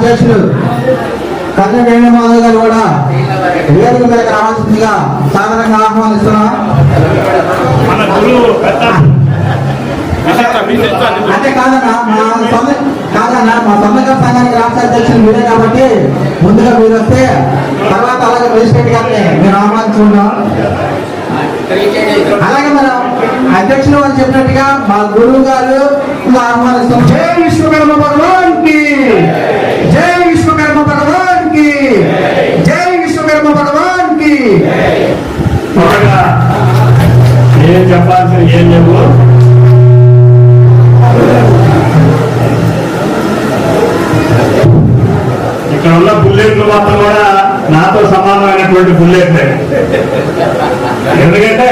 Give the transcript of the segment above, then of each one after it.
అధ్యక్షులు కర్ణ వేణుమాధవ్ గారు కూడా వేదిక మీదకి రావాల్సిందిగా సాధారణంగా ఆహ్వానిస్తున్నాం. మన గురువు పెద్ద విశిష్ట విశిష్ట అంటే కాదన్నా మా సొంత కాదన్నా మా సొంతగా సంఘానికి రాష్ట్ర అధ్యక్షులు మీరే కాబట్టి ముందుగా మీరు వస్తే తర్వాత అలాగే మేజిస్ట్రేట్ గారిని మీరు ఆహ్వానించుకుంటాం. అలాగే మనం అధ్యక్షులు అని చెప్పినట్టుగా మా గురువు గారు ఆహ్వానిస్తాం జై విశ్వకర్మ భగవాన్కి జై విశ్వకర్మ భగవాన్కి జై విశ్వకర్మ భగవాన్కి త్వరగా ఏం చెప్పాల్సిన ఏం లేవు. ఇక్కడ ఉన్న బుల్లెట్లు మాత్రం కూడా నాతో సమానమైనటువంటి బుల్లెట్లే. ఎందుకంటే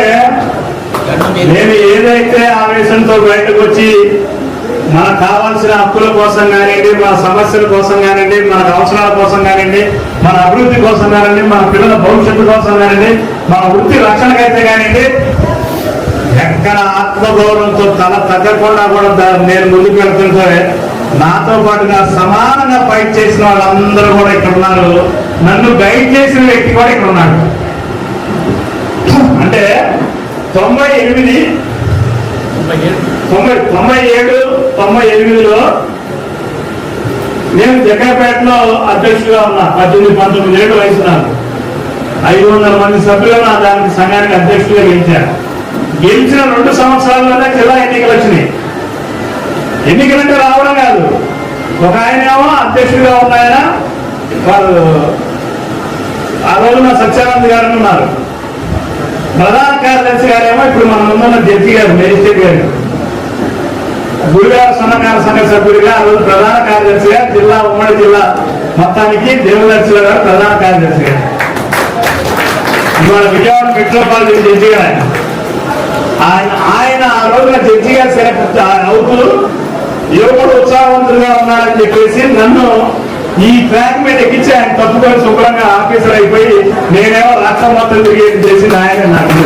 నేను ఏదైతే ఆవేశంతో బయటకు వచ్చి మనకు కావాల్సిన హక్కుల కోసం కానివ్వండి మన సమస్యల కోసం కానివ్వండి మన అవసరాల కోసం కానివ్వండి మన అభివృద్ధి కోసం కానివ్వండి మన పిల్లల భవిష్యత్తు కోసం కానివ్వండి మన వృత్తి రక్షణకైతే కానివ్వండి ఎక్కడ ఆత్మగౌరవంతో తల తగ్గకుండా కూడా నేను ముందుకు వెళ్తుంటే నాతో పాటుగా సమానంగా ఫైట్ చేసిన వాళ్ళందరూ కూడా ఇక్కడ ఉన్నారు. నన్ను గైడ్ చేసిన వ్యక్తి కూడా ఇక్కడ ఉన్నాడు. అంటే తొంభై ఎనిమిది తొంభై తొంభై ఏడు తొంభై ఎనిమిదిలో నేను జగ్గపేటలో అధ్యక్షుడిగా ఉన్నా. పద్దెనిమిది పంతొమ్మిది ఏడు వయసు నాకు. ఐదు వందల మంది సభ్యులు నా దానికి సంఘానికి అధ్యక్షుడిగా గెలిచారు గెలిచిన రెండు సంవత్సరాల్లోనే జిల్లా ఎన్నికలు వచ్చినాయి. ఎన్నికలంటే రావడం కాదు. ఒక ఆయన ఏమో అధ్యక్షుడిగా ఉన్న ఆయన వారు ఆ రోజున సత్యానంద్ గారు ఉన్నారు. ప్రధాన కార్యదర్శి గారేమో ఇప్పుడు మన ముందున్న జడ్జి గారు మేజిస్ట్రేట్ గారు. గురుగారు సన్నకార సంఘ సభ్యుడిగా ఆ రోజు ప్రధాన కార్యదర్శిగా జిల్లా ఉమ్మడి జిల్లా మొత్తానికి దేవదర్శుల గారు ప్రధాన కార్యదర్శి గారు. ఇవాళ విజయవాడ మెట్రోపాలిటన్ జడ్జి గారు ఆయన. ఆయన ఆయన ఆ రోజున జడ్జిగా సెలెక్ట్ అవుతూ యువకుడు ఉత్సాహవంతులుగా ఉన్నాడని చెప్పేసి నన్ను ఈ ట్రాక్ మీద ఎక్కించి ఆయన తప్పుకొని శుభ్రంగా ఆఫీసర్ అయిపోయి నేనేమో రాష్ట్రం మొత్తం తిరిగేది చేసింది ఆయన నాకు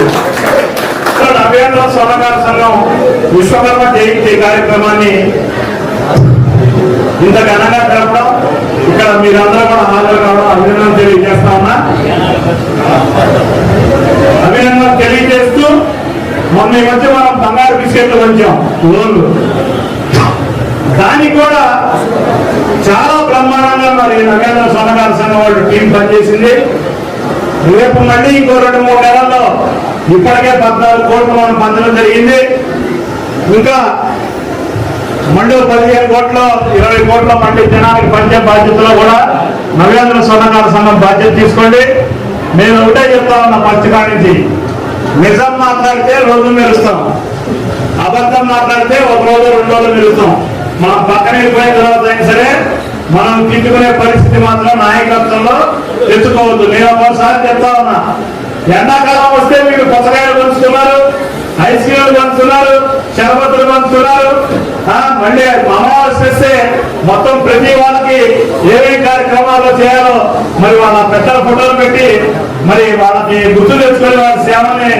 సో నవ్యాంధ్ర స్వర్ణకార సంఘం విశ్వకర్మ జయంతి కార్యక్రమాన్ని ఇంత ఘనంగా జరపడం ఇక్కడ మీరందరూ కూడా హాజరు కావడం అభినందన తెలియజేస్తా ఉన్నా. అభినందన తెలియజేస్తూ మొన్న ఈ మధ్య మనం బంగారు బిస్కెట్లు పంచాం లోన్లు దానికి కూడా చాలా బ్రహ్మాండంగా మరి నగేంద్ర స్వర్ణకార సంఘం వాళ్ళు టీం పనిచేసింది. రేపు మళ్ళీ ఇంకో రెండు మూడు నెలల్లో ఇప్పటికే పద్నాలుగు కోట్లు మనం పంచడం జరిగింది. ఇంకా మళ్ళీ పదిహేను కోట్లు ఇరవై కోట్ల మళ్ళీ జనానికి పంచే బాధ్యతలో కూడా నవేంద్ర స్వర్ణకార సంఘం బాధ్యత తీసుకోండి. నేను ఒకటే చెప్తా ఉన్న పచ్చికా నిజం మాట్లాడితే రోజు మెరుస్తాం. అబద్ధం మాట్లాడితే ఒక రోజు రెండు రోజులు మెరుస్తాం. మనం పక్కన వెళ్ళిపోయిన తర్వాత అయినా సరే మనం తిట్టుకునే పరిస్థితి మాత్రం నాయకత్వంలో తెచ్చుకోవద్దు. నేను ఒకసారి చెప్తా ఉన్నా. ఎండాకాలం వస్తే మీరు పుచ్చకాయలు పంచుతున్నారు ఐస్ క్రీమ్లు పంచుతున్నారు శరబత్తులు పంచుతున్నారు. మళ్ళీ అమావాస్య వస్తే మొత్తం ప్రతి వాళ్ళకి ఏమేమి కార్యక్రమాలు చేయాలో మరి వాళ్ళ పెద్దల ఫోటోలు పెట్టి మరి వాళ్ళకి గుర్తు తెచ్చుకొని వాళ్ళ సేవని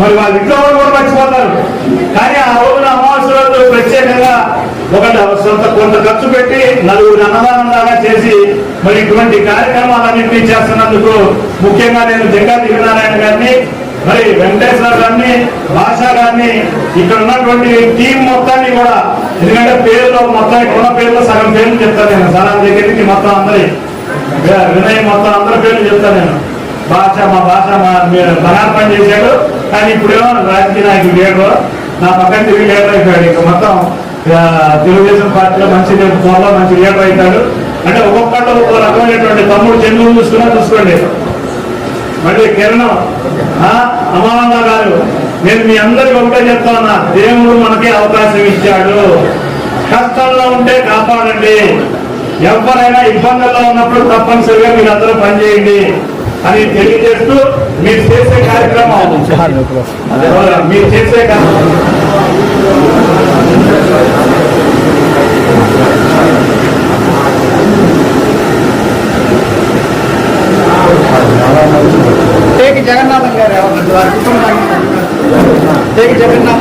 మరి వాళ్ళ ఇంట్లో వాళ్ళు కూడా మర్చిపోతారు. కానీ ఆ రోజున అమావాస్య రోజు ప్రత్యేకంగా ఒక సొంత కొంత ఖర్చు పెట్టి నలుగురు అన్నదానం లాగా చేసి మరి ఇటువంటి కార్యక్రమాలన్నింటినీ చేస్తున్నందుకు ముఖ్యంగా నేను జగ్గా దిగనారాయణ గారిని మరి వెంకటేశ్వర గారిని భాషా గారిని ఇక్కడ ఉన్నటువంటి టీం మొత్తాన్ని కూడా ఎందుకంటే పేర్లు మొత్తం ఇక్కడ ఉన్న పేర్లు సగం పేర్లు చెప్తాను నేను. సగం దగ్గరికి మొత్తం అందరి వినయ్ మొత్తం అందరి పేర్లు చెప్తాను నేను. భాష మా భాష మా మీరు బలార్పణ చేశాడు. కానీ ఇప్పుడేమో రాజకీయ నాయకుడు లేడు నా పక్కన తిరిగి లీడర్ అయిపోయాడు. ఇక మొత్తం తెలుగుదేశం పార్టీలో మంచి ఫోన్లో మంచి లీడర్ అవుతాడు. అంటే ఒక్కొక్కళ్ళు ఒక్కో రకమైనటువంటి తమ్ముడు చెన్నూరు చూసుకున్నా చూసుకోండి. మళ్ళీ కిరణం ఆ, అమానంద గారు నేను మీ అందరికి ఒకటే చెప్తా ఉన్నా. దేవుడు మనకి అవకాశం ఇచ్చాడు. కష్టంలో ఉంటే కాపాడండి. ఎవరైనా ఇబ్బందుల్లో ఉన్నప్పుడు తప్పనిసరిగా మీరు అందరూ పనిచేయండి అని తెలియజేస్తూ మీరు చేసే కార్యక్రమం. మీరు చేసే కార్యక్రమం. టేకి జగన్నాథం గారు ఎవరు? జగన్నాథం